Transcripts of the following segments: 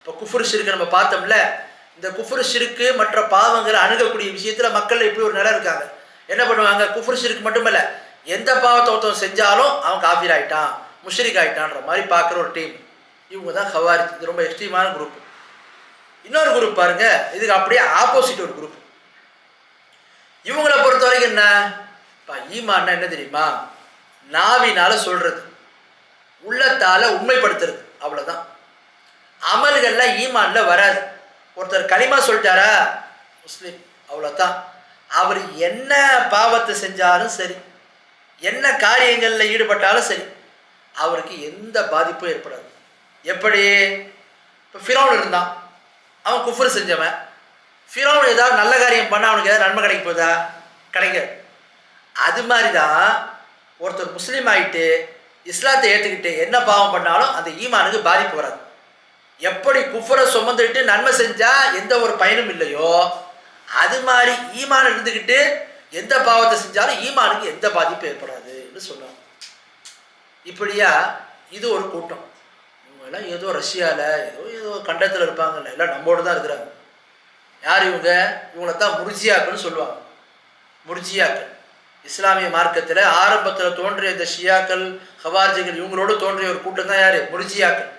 இப்போ குஃபுர் சிறுக்கு நம்ம பார்த்தோம்ல இந்த குஃபுரு சிறுக்கு மற்ற பாவங்களை அணுகக்கூடிய விஷயத்தில் மக்கள் இப்படி ஒரு நிலை இருக்காங்க. என்ன பண்ணுவாங்க? குஃபுரு சிறுக்கு மட்டுமல்ல எந்த பாவத்தை ஒருத்தவன் செஞ்சாலும் அவன் காஃபீர் ஆகிட்டான் முஷ்ரிக் ஆயிட்டான்ற மாதிரி பார்க்குற ஒரு டீம் இவங்க தான் ஹவாரிஜ் இது ரொம்ப எக்ஸ்ட்ரீமான குரூப் இன்னொரு குரூப் பாருங்க. இதுக்கு அப்படியே ஆப்போசிட் ஒரு குரூப் இவங்கள பொறுத்த வரைக்கும் என்ன? பா ஈமான்னா என்ன தெரியுமா? நாவினால சொல்றது உள்ளத்தால உண்மைப்படுத்துறது. அவ்வளோதான் அமல்கள்லாம் ஈமான்ல வராது. ஒருத்தர் களிமா சொல்லிட்டாரா? முஸ்லீம். அவ்வளோதான் அவர் என்ன பாவத்தை செஞ்சாலும் சரி என்ன காரியங்களில் ஈடுபட்டாலும் சரி அவருக்கு எந்த பாதிப்பும் ஏற்படாது. எப்படி? இப்போ ஃபிரௌன் இருந்தான். அவன் குஃபர் செஞ்சவன். ஃபிரௌன் ஏதாவது நல்ல காரியம் பண்ணால் அவனுக்கு ஏதாவது நன்மை கிடைக்க போதா? கிடைக்காது. அது மாதிரி தான் ஒருத்தர் முஸ்லீம் ஆகிட்டு இஸ்லாத்தை ஏற்றுக்கிட்டு என்ன பாவம் பண்ணாலும் அந்த ஈமானுக்கு பாதிப்பு வராது. எப்படி குஃபரை சுமந்துக்கிட்டு நன்மை செஞ்சா எந்த ஒரு பயனும் இல்லையோ அது மாதிரி ஈமான் இருந்துக்கிட்டு எந்த பாவத்தை செஞ்சாலும் ஈமானுக்கு எந்த பாதிப்பும் ஏற்படாதுன்னு சொல்லுவாங்க இப்படியா இது ஒரு கூட்டம். இவங்க எல்லாம் ஏதோ ரஷ்யாவில் ஏதோ ஏதோ கண்டத்தில் இருப்பாங்கல்ல எல்லாம் நம்மோடு தான் இருக்கிறாங்க. யார் இவங்க? இவங்கள தான் முர்ஜியாக்கள்னு சொல்லுவாங்க. முர்ஜியாக்கள். இஸ்லாமிய மார்க்கத்தில் ஆரம்பத்தில் தோன்றிய இந்த ஷியாக்கள் ஹவார்ஜிகள் இவங்களோடு தோன்றிய ஒரு கூட்டம் தான் யார்? முர்ஜியாக்கள்.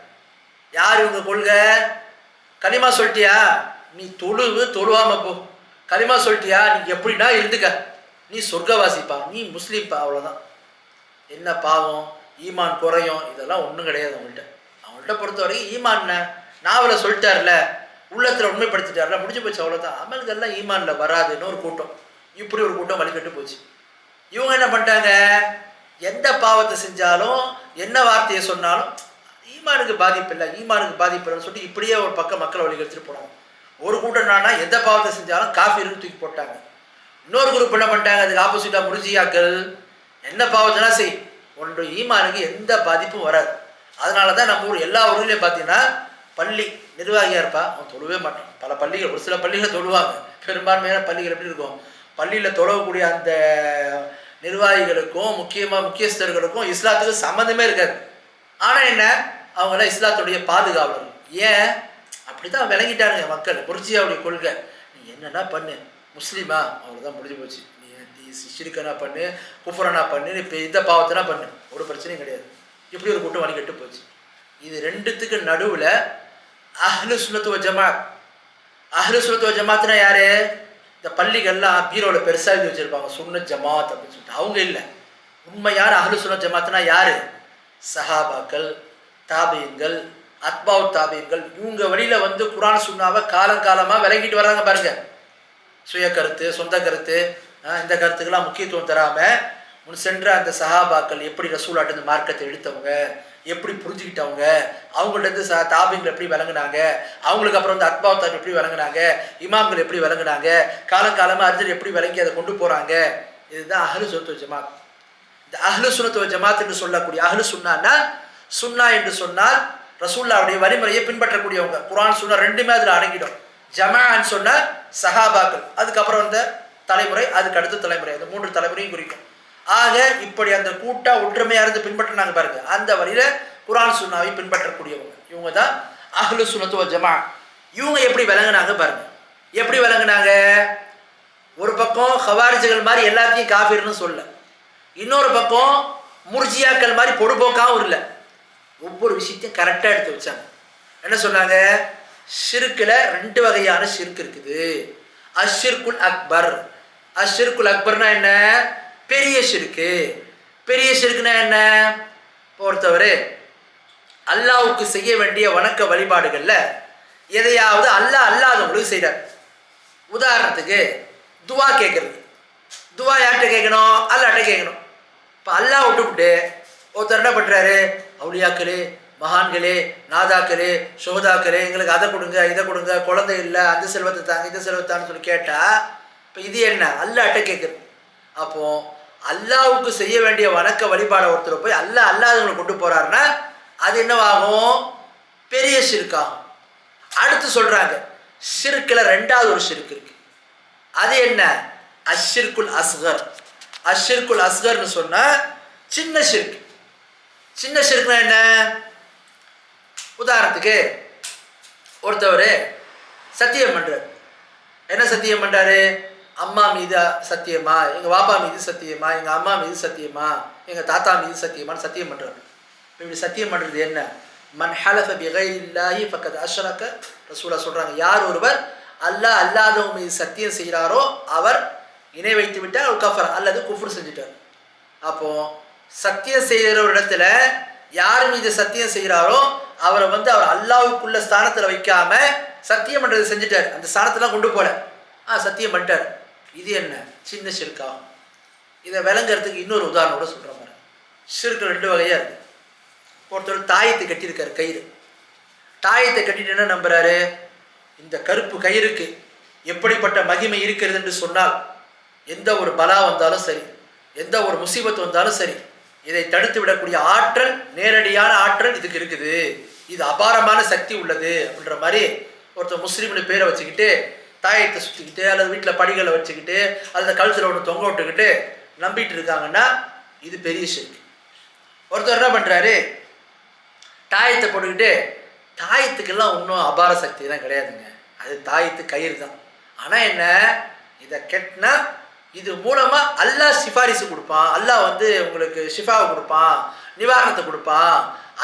யார் இவங்க கொள்கை? களிமா சொல்லிட்டியா? நீ தொழுவு தொழுவாம போ. களிமா சொல்லிட்டியா? நீ எப்படின்னா இருந்துக்க. நீ சொர்க்கவாசிப்பா நீ முஸ்லீம்ப்பா அவ்வளோதான் என்ன பாவம்? ஈமான் குறையும். இதெல்லாம் ஒன்றும் கிடையாது அவங்கள்ட்ட. அவங்கள்ட்ட பொறுத்த வரைக்கும் ஈமான் நாவலை சொல்லிட்டார்ல உள்ளத்தில் உண்மைப்படுத்திட்டார்ல முடிஞ்சு போச்சு அவ்வளோதான் அமல்கள்லாம் ஈமானில் வராதுன்னு ஒரு கூட்டம். இப்படி ஒரு கூட்டம் வழிகட்டு போச்சு. இவங்க என்ன பண்ணிட்டாங்க? எந்த பாவத்தை செஞ்சாலும் என்ன வார்த்தையை சொன்னாலும் ஈமானுக்கு பாதிப்பு இல்லை ஈமானுக்கு பாதிப்பு இல்லைன்னு சொல்லிட்டு இப்படியே ஒரு பக்கம் மக்களை வழி எடுத்துட்டு போனாங்க ஒரு கூட்டம் என்னன்னா எந்த பாவத்தை செஞ்சாலும் காஃபின்னு தூக்கி போட்டாங்க. இன்னொரு குரூப் என்ன பண்ணிட்டாங்க அதுக்கு ஆப்போசிட்டாக முடிஞ்சியாக்கள் என்ன பாவத்தெல்லாம் செய் ஒன்று ஈமானுக்கு எந்த பாதிப்பும் வராது. அதனால தான் நம்ம ஊர் எல்லா ஊர்லேயும் பார்த்தீங்கன்னா பள்ளி நிர்வாகியாக இருப்பா அவன் தொழுவே மாட்டான். பல பள்ளிகள் ஒரு சில பள்ளிகளை தொழுவாங்க. பெரும்பான்மையான பள்ளிகள் எப்படி இருக்கும்? பள்ளியில் தொழக்கூடிய அந்த நிர்வாகிகளுக்கும் முக்கியமாக முக்கியஸ்தர்களுக்கும் இஸ்லாத்துக்கும் சம்மந்தமே இருக்காது. ஆனால் என்ன? அவங்களாம் இஸ்லாத்துடைய பாதுகாவலர். ஏன்? அப்படி தான் விளங்கிட்டானுங்க மக்கள் புரட்சியாவுடைய கொள்கை. நீ என்னென்னா பண்ணு. முஸ்லீமா? அவ்வளோதான் முடிஞ்சு போச்சு. நீ நீ சிரிக்கனா பண்ணு குஃபரனா பண்ணு இப்போ இந்த பாவத்தினா பண்ணு. ஒரு பிரச்சனையும் கிடையாது. இப்படி ஒரு கூட்டம் வழிகட்டு போச்சு. இது ரெண்டுத்துக்கு நடுவில் அஹ்லு சுனத்துவ ஜமாத் அஹ்லு சுனத்துவ ஜமாத்னா யாரு? இந்த பள்ளிகள்லாம் பீரோவில் பெருசாக எழுதி வச்சிருப்பாங்க. சுன்ன ஜமாத் அப்படின்னு சொல்லிட்டு. அவங்க இல்லை. உண்மையான அஹ்லு சுன்ன ஜமாத்னா யாரு? சஹாபாக்கள் தாபியங்கள் அத்பாவு தாபியங்கள் இவங்க வழியில் வந்து குரான் சுண்ணாவை காலங்காலமாக விளங்கிட்டு வர்றாங்க பாருங்கள் சுய கருத்து சொந்த கருத்து இந்த கருத்துக்கெல்லாம் முக்கியத்துவம் தராமல் முன் சென்ற அந்த சஹாபாக்கள் எப்படி ரசூலாட்டு இந்த மார்க்கத்தை எடுத்தவங்க எப்படி புரிஞ்சுக்கிட்டவங்க அவங்கள்ட்ட இருந்து ச தாபிங்கள் எப்படி விளங்குனாங்க அவங்களுக்கு அப்புறம் வந்து அத்பாவ் தாபி எப்படி விளங்குனாங்க இமாம்கள் எப்படி விளங்குனாங்க காலங்காலமாக அறிஞர் எப்படி விளங்கி அதை கொண்டு போகிறாங்க இதுதான் அஹ்லு சுனத்துவ ஜமாத். இந்த அஹ்லு சுனத்துவ ஜமாத் சொல்லக்கூடிய அஹ்லு சுன்னான்னா சுன்னா என்று சொன்னால் ரசூல்லாவுடைய வழிமுறையை பின்பற்றக்கூடியவங்க. குரான் சுன்னா ரெண்டுமே அதில் அடங்கிடும். ஜமான்னு சொன்ன சஹாபாக்கள். அதுக்கப்புறம் வந்த தலைமுறை அதுக்கு அடுத்த தலைமுறை. அந்த மூன்று தலைமுறையும் குறிக்கும். ஆக இப்படி அந்த கூட்டா ஒற்றுமையா இருந்து பின்பற்றினாங்க பாருங்க. அந்த வழியில குரான் சுன்னாவை பின்பற்றக்கூடியவங்க. இவங்க தான் அஹ்லு சுனத்துவ ஜமா இவங்க எப்படி விளங்கினாங்க பாருங்க. எப்படி விளங்கினாங்க? ஒரு பக்கம் ஹவாரிஜுகள் மாதிரி எல்லாத்தையும் காஃபிர்னு சொல்ல. இன்னொரு பக்கம் முர்ஜியாக்கள் மாதிரி பொடுபோக்காகவும் இல்லை. ஒவ்வொரு விஷயத்தையும் கரெக்டாக எடுத்து வச்சாங்க. என்ன சொன்னாங்க? சிறுக்கில் ரெண்டு வகையான சிறுக்கு இருக்குது. அஷிர்குல் அக்பர். அஷிர்குல் அக்பர்னா என்ன? பெரிய சிறுக்கு. பெரிய சிறுக்குனா என்ன? பொறுத்தவரை அல்லாவுக்கு செய்ய வேண்டிய வணக்க வழிபாடுகளில் எதையாவது அல்லாஹ் அல்லாதவங்களுக்கு செய்கிறார் உதாரணத்துக்கு துவா கேட்குறது துவா யார்கிட்ட கேட்கணும் அல்லாட்ட கேட்கணும் இப்போ அல்லாஹ் விட்டுவிட்டு ஒருத்தர் என்ன பண்ணுறாரு அவுளியாக்களே மகான்களே நாதாக்களே சோதாக்களே எங்களுக்கு அதை கொடுங்க இதை கொடுங்க குழந்தை இல்லை அந்த செல்வத்தை தாங்க இந்த செல்வத்தான்னு சொல்லி கேட்டால் இப்போ இது என்ன? அல்லாட்ட கேட்குறது அப்போ அல்லாவுக்கு செய்ய வேண்டிய வணக்க வழிபாடை ஒருத்தர் போய் அல்லா அல்லாதவங்களை கொண்டு போகிறாருன்னா அது என்னவாகும்? பெரிய சிறுக்காகும். அடுத்து சொல்கிறாங்க சிறுக்கில் ரெண்டாவது ஒரு சிறுக்கு இருக்கு. அது என்ன? அஷிர்குல் அஸ்கர். அஷிர்குல் அஸ்கர்னு சொன்னால் சின்ன சிறுக்கு. சின்ன ஷிர்க்னா என்ன? உதாரணத்துக்கு ஒருத்தவர் சத்தியம் பண்ணுறார் என்ன சத்தியம் பண்ணுறாரு அம்மா மீது சத்தியமா? எங்கள் வாப்பா மீது சத்தியமா? எங்கள் அம்மா மீது சத்தியமா? எங்கள் தாத்தா மீது சத்தியமான்னு சத்தியம் பண்றாரு. இப்படி சத்தியம் பண்ணுறது என்ன? மன் ஹலஃப பிகைரில்லாஹி பக்கத்து அஷ்ரக ரசூலா சொல்கிறாங்க யார் ஒருவர் அல்லாஹ் அல்லாதவங்க மீது சத்தியம் செய்கிறாரோ அவர் இணை வைத்து விட்டார் அவர் கஃபர் அல்லது குஃபர் செஞ்சுட்டார். அப்போது சத்தியம் செய்கிற ஒரு இடத்துல யார் மீது சத்தியம் செய்கிறாரோ அவரை வந்து அவர் அல்லாவுக்குள்ள ஸ்தானத்தில் வைக்காம சத்தியம் பண்ணுறது செஞ்சுட்டார். அந்த ஸ்தானத்தெல்லாம் கொண்டு போல. ஆ சத்தியம் பண்ணிட்டார். இது என்ன? சின்ன சிறுக்கா இதை விளங்குறதுக்கு இன்னொரு உதாரணோட சொல்கிற மாதிரி சிறுக்கு ரெண்டு வகையாக இருக்குது ஒருத்தர் தாயத்தை கட்டியிருக்கார் கயிறு. தாயத்தை கட்டிட்டு என்ன நம்புறாரு? இந்த கருப்பு கயிறுக்கு எப்படிப்பட்ட மகிமை இருக்கிறது என்று சொன்னால் எந்த ஒரு பலா வந்தாலும் சரி எந்த ஒரு முசீபத்து வந்தாலும் சரி இதை தடுத்து விடக்கூடிய ஆற்றல் நேரடியான ஆற்றல் இதுக்கு இருக்குது. இது அபாரமான சக்தி உள்ளது அப்படின்ற மாதிரி ஒருத்தர் முஸ்லீம்னு பேரை வச்சுக்கிட்டு தாயத்தை சுற்றிக்கிட்டு அல்லது வீட்டில் படிகளை வச்சுக்கிட்டு அல்லது கழுத்தில் ஒன்று தொங்க விட்டுக்கிட்டு நம்பிட்டு இருக்காங்கன்னா இது பெரிய ஷிர்க் ஒருத்தர் என்ன பண்ணுறாரு தாயத்தை போட்டுக்கிட்டு தாயத்துக்கெல்லாம் ஒன்றும் அபார சக்திலாம் கிடையாதுங்க. அது தாயத்து கயிறு தான். ஆனால் என்ன? இதை கெட்டினா இது மூலமாக அல்லாஹ் சிபாரிசு கொடுப்பான் அல்லாஹ் வந்து உங்களுக்கு ஷிஃபாவை கொடுப்பான் நிவாரணத்தை கொடுப்பான்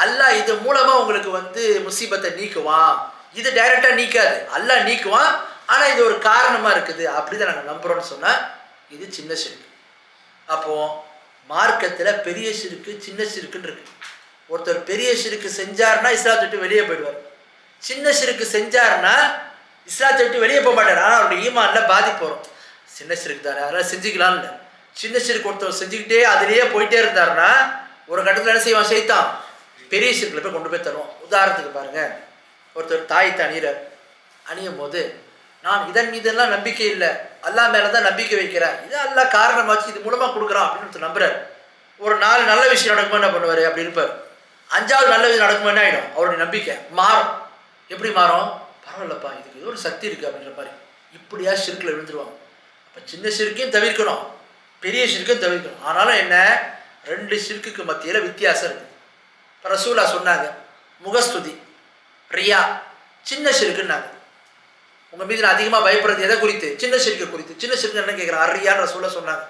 அல்லாஹ் இது மூலமாக உங்களுக்கு வந்து முசீபத்தை நீக்குவான் இது டைரெக்டாக நீக்காது. அல்லாஹ் நீக்குவான். ஆனால் இது ஒரு காரணமாக இருக்குது. அப்படி தான் நாங்கள் நம்புகிறோம்னு சொன்னால் இது சின்ன சிறுக்கு. அப்போது மார்க்கத்தில் பெரிய சிறுக்கு சின்ன சிறுக்குன்னு இருக்கு. ஒருத்தர் பெரிய சிறுக்கு செஞ்சாருன்னா இஸ்லாத்தை விட்டு வெளியே போயிடுவார். சின்ன சிறுக்கு செஞ்சாருன்னா இஸ்லாத்தை விட்டு வெளியே போக மாட்டார். ஆனால் அவருடைய ஈமான்ல பாதிப்பு வரும். சின்ன சிறுக்கு தானே அதெல்லாம் செஞ்சுக்கலாம் இல்லை சின்ன சிறுக்கு ஒருத்தர் செஞ்சுக்கிட்டே அதிலேயே போயிட்டே இருந்தாருன்னா ஒரு கட்டத்தில் என்ன செய்வான்? செய்தான் பெரிய சிறுக்கில் போய் கொண்டு போய் தருவோம் உதாரணத்துக்கு பாருங்க. ஒருத்தர் தாய் தணிகிறார் அணியும் போது நான் இதன் மீதெல்லாம் நம்பிக்கை இல்லை. அல்லா மேலே தான் நம்பிக்கை வைக்கிறேன் இது காரணமாக காரணமாச்சு இது மூலமாக கொடுக்குறான். அப்படின்னு ஒருத்தர் ஒரு நாலு நல்ல விஷயம் நடக்குமா என்ன பண்ணுவார்? அப்படி இருப்பார். அஞ்சாவது நல்ல விஷயம் நடக்குமா என்ன ஆகிடும் அவருடைய நம்பிக்கை மாறும். எப்படி மாறும்? பரவாயில்லப்பா இதுக்கு ஏதோ ஒரு சக்தி இருக்குது அப்படின்ற மாதிரி. இப்படியா சிறுக்கில் விழுந்துருவாங்க. சின்ன சிறுக்கையும் தவிர்க்கணும் பெரிய சிறுக்கையும் தவிர்க்கணும். ஆனாலும் என்ன? ரெண்டு சிறுக்குக்கு மத்தியில் வித்தியாசம் இருக்குது இப்போ ரசூலா சொன்னாங்க முகஸ்துதி ரியா சின்ன சிறுக்குன்னாங்க. உங்கள் மீது நான் அதிகமாக பயப்படுறது எதை குறித்து? சின்ன சிறுக்கு குறித்து. சின்ன சிறுக்கு என்ன கேட்குறேன் அரியான்னு ரசூலா சொன்னாங்க.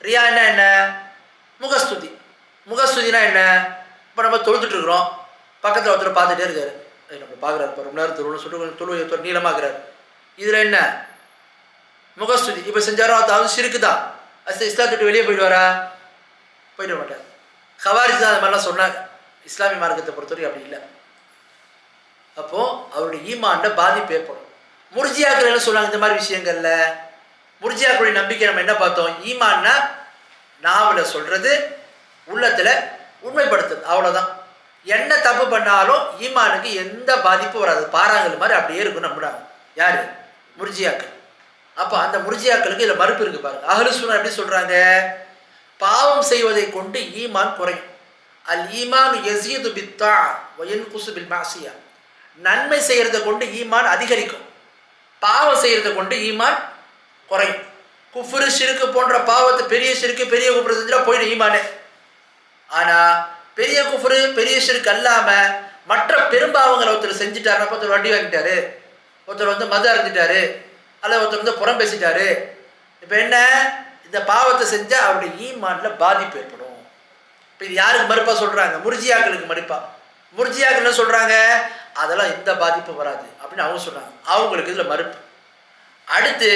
ரியா என்ன என்ன? முகஸ்துதி. முகஸ்துதினா என்ன? இப்போ நம்ம தொழுதுட்டுருக்குறோம் பக்கத்தில் ஒருத்தர் பார்த்துட்டே இருக்காரு. நம்ம பார்க்குறாரு இப்போ ரொம்ப நேரம் தொழுன்னு சொல்லிட்டு கொஞ்சம் தொழு ஒருத்தர் நீளமாக்குறாரு. இதில் என்ன? முகஸ்துதி. இப்போ செஞ்சாரோ அதாவது சிறுக்கு தான் அது இஸ்லாத்தை வெளியே போயிடுவாரா போயிட மாட்டார் ஹவாரிஸ் தான் அது மாதிரிலாம் சொன்னாங்க. இஸ்லாமிய மார்க்கத்தை பொறுத்தவரைக்கும் அப்படி இல்லை. அப்போது அவருடைய ஈமான்ல பாதிப்பு ஏற்படும். முர்ஜியாக்கள் என்ன சொல்லுவாங்க இந்த மாதிரி விஷயங்கள்ல? முர்ஜியாக்களுடைய நம்பிக்கை நம்ம என்ன பார்த்தோம்? ஈமான்னா நாவில் சொல்கிறது உள்ளத்தில் உண்மைப்படுத்துது அவ்வளோதான் என்ன தப்பு பண்ணாலும் ஈமானுக்கு எந்த பாதிப்பும் வராது. பாறாங்கல் மாதிரி அப்படியே இருக்கும் நம்புறாங்க. யாரு? முர்ஜியாக்கள். அப்போ அந்த முர்ஜியாக்களுக்கு இதில் மறுப்பு இருக்கு பாருங்க. அகலுசுனா எப்படி சொல்றாங்க? பாவம் செய்வதை கொண்டு ஈமான் குறையும். அல் ஈமான் யசீது பித்தா ஒயன் குசு பில் மாசியா நன்மை செய்கிறத கொண்டு ஈமான் அதிகரிக்கும். பாவம் செய்கிறத கொண்டு ஈமான் குறையும். குஃபுரு சிறுக்கு போன்ற பாவத்தை பெரிய சிறுக்கு பெரிய குஃபுரு செஞ்சுட்டா போயிடும் ஈமானே. ஆனால் பெரிய குஃபுரு பெரிய சிறுக்கு அல்லாமல் மற்ற பெரும்பாவங்களை ஒருத்தர் செஞ்சுட்டாருன்னா ஒருத்தர் வண்டி வாங்கிட்டாரு. ஒருத்தர் வந்து மது அருந்திட்டாரு அல்லது ஒருத்தர் வந்து புறம் பேசிட்டாரு. இப்போ என்ன? இந்த பாவத்தை செஞ்சா அவருடைய ஈமான்ல பாதிப்பு ஏற்படும். இப்போ இது யாருக்கு மறுப்பா சொல்றாங்க? முர்ஜியாக்களுக்கு மறுப்பா. முர்ஜியாக்கள் என்ன சொல்றாங்க அதெல்லாம் எந்த பாதிப்பும் வராது அப்படின்னு அவங்க சொல்றாங்க. அவங்களுக்கு இதுல மறுப்பு. அடுத்து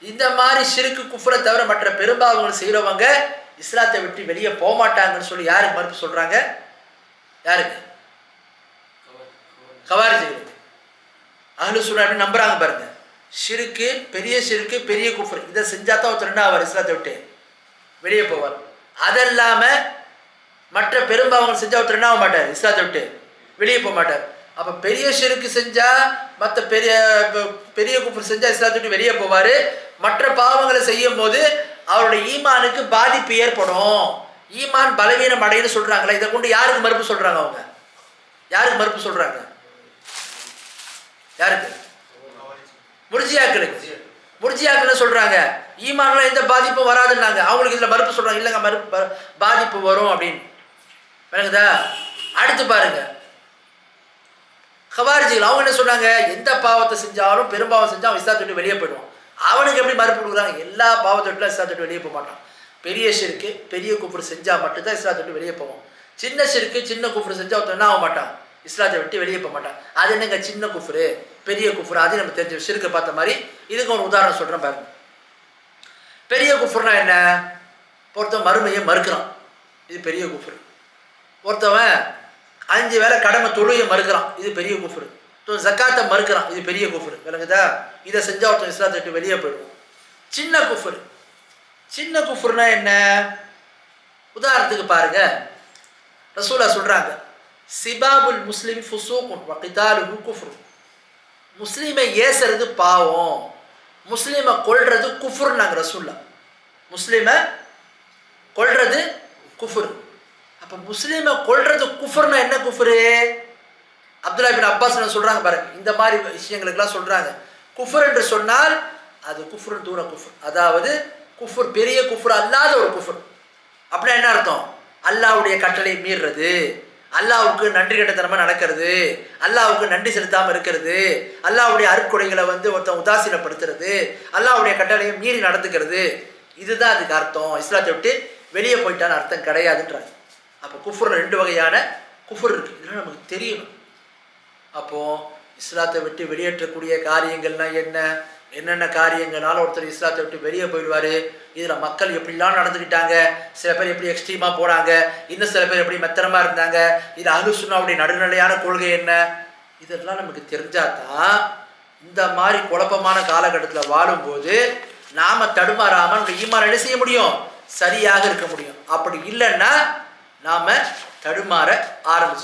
இந்த மாதிரி சிறுக்கு குஃபரை தவிர மற்ற பெரும்பாவங்கள் செய்கிறவங்க இஸ்லாத்தை விட்டு வெளியே போக மாட்டாங்கன்னு சொல்லி யாருக்கு மறுப்பு சொல்றாங்க? யாருக்கு? கவாரிஜிகளுக்கு. சுன்னா அப்படின்னு நம்புறாங்க பாருங்க. சிறுக்கு பெரிய சிறுக்கு பெரிய குஃபர். இதை செஞ்சா தான் ஒருத்தர் என்ன ஆவார் இஸ்லாத்தை விட்டு வெளியே போவார் அதல்லாம மற்ற பெரும்பாவங்கள் செஞ்சால் ஒருத்தர் என்ன ஆக மாட்டார் இஸ்லாத்தை விட்டு வெளியே போக மாட்டார். அப்போ பெரிய ஷிருக்கு செஞ்சால் மற்ற பெரிய பெரிய குஃபர் செஞ்சால் இஸ்லாத்தை விட்டு வெளியே போவார். மற்ற பாவங்களை செய்யும் போது அவருடைய ஈமானுக்கு பாதிப்பு ஏற்படும். ஈமான் பலவீனம் அடையுன்னு சொல்கிறாங்களே இதை கொண்டு யாருக்கு மறுப்பு சொல்கிறாங்க அவங்க? யாருக்கு மறுப்பு சொல்கிறாங்க யாருக்கு? முர்ஜியாக்களுக்கு முர்ஜியாக்கள் சொல்கிறாங்க ஈமான்லாம் எந்த பாதிப்பும் வராதுன்னாங்க. அவங்களுக்கு இதில் மறுப்பு சொல்கிறாங்க இல்லைங்க மறுப்பு பாதிப்பு வரும் அப்படின்னு. விளங்குதா? அடுத்து பாருங்க. ஹவாரிஜிகள் அவங்க என்ன சொன்னாங்க? எந்த பாவத்தை செஞ்சாலும் பெரும்பாவம் செஞ்சால் அவன் இஸ்லாத்தை விட்டு வெளியே போயிடுவான். அவனுக்கு எப்படி மறுப்பு கொடுக்குறாங்க? எல்லா பாவத்தை விட்டுலாம் இஸ்லாத்தை விட்டு வெளியே போக மாட்டான். பெரிய ஷிற்கு பெரிய கூப்பிடு செஞ்சால் மட்டும்தான் இஸ்லாத்தை விட்டு வெளியே போவோம் சின்ன ஷிற்கு சின்ன கூப்பிடு செஞ்சால் ஒருத்தன் என்ன ஆக மாட்டான்? இஸ்லாத்தை விட்டு வெளியே போக மாட்டான். அது என்னங்க சின்ன குஃபுரு? பெரிய குஃபர் அதையும் நம்ம தெரிஞ்ச சிறுக்கு பார்த்த மாதிரி இதுக்கு ஒரு உதாரணம் சொல்கிறேன் பாருங்க. பெரிய குஃபுர்னா என்ன? ஒருத்தன் மறுமையை மறுக்கிறான். இது பெரிய குஃபர். ஒருத்தவன் அஞ்சு வேளை கடமை தொழுகையை மறுக்கிறான். இது பெரிய குஃபர். ஜக்காத்தை மறுக்கிறான். இது பெரிய குஃபர். விளங்குதா? இதை செஞ்சால் ஒருத்தன் இஸ்லாத்தை விட்டு வெளியே போயிடுவோம் சின்ன குஃபர். சின்ன குஃபுர்னா என்ன? உதாரணத்துக்கு பாருங்க. ரசூலா சொல்றாங்க சிபாபுல் முஸ்லிம் ஃபுசூக்குன் வகிதாலு குஃப்ரு. முஸ்லீமை ஏசுறது பாவம். முஸ்லீமை கொல்றது குஃபுர்னாங்க ரசூல்லா முஸ்லீமை கொல்றது குஃபுர். அப்போ முஸ்லீமை கொல்றது குஃபுர்னா என்ன குஃபுரு? அப்துல்லா பின் அப்பாஸ் என்ன சொல்றாங்க பாருங்க. இந்த மாதிரி விஷயங்களுக்கெல்லாம் சொல்றாங்க. குஃபுர் என்று சொன்னால் அது குஃபுர் தூர குஃபுர். அதாவது குஃபுர் பெரிய குஃபுர் அல்லாத ஒரு குஃபுர். அப்படின்னா என்ன அர்த்தம்? அல்லாஹ்வுடைய கட்டளை மீறுறது. அல்லாவுக்கு நன்றி கட்டத்தனமாக நடக்கிறது. அல்லாவுக்கு நன்றி செலுத்தாமல் இருக்கிறது. அல்லாவுடைய அருட்கொடைகளை வந்து ஒருத்தன் உதாசீனப்படுத்துறது. அல்லாவுடைய கட்டளையை மீறி நடந்துக்கிறது. இதுதான் அதுக்கு அர்த்தம். இஸ்லாத்தை விட்டு வெளியே போயிட்டான்னு அர்த்தம் கிடையாதுன்றாங்க. அப்போ குஃபுர் ரெண்டு வகையான குஃபுர் இருக்குது இதெல்லாம் நமக்கு தெரியணும். அப்போது இஸ்லாத்தை விட்டு வெளியேற்றக்கூடிய காரியங்கள்னா என்ன? என்னென்ன காரியங்களால ஒருத்தர் இஸ்லாத்தை விட்டு வெளியே போயிடுவார்? இதில் மக்கள் எப்படிலாம் நடந்துக்கிட்டாங்க சில பேர் எப்படி எக்ஸ்ட்ரீமாக போனாங்க? இன்னும் சில பேர் எப்படி மெத்தனமாக இருந்தாங்க? இது அலுசுனாவுடைய நடுநிலையான கொள்கை என்ன? இதெல்லாம் நமக்கு தெரிஞ்சாதான் இந்த மாதிரி குழப்பமான காலகட்டத்தில் வாழும்போது நாம் தடுமாறாமல் நம்ம ஈமான் என்ன செய்ய முடியும்? சரியாக இருக்க முடியும். அப்படி இல்லைன்னா நாம் தடுமாற ஆரம்பிச்சு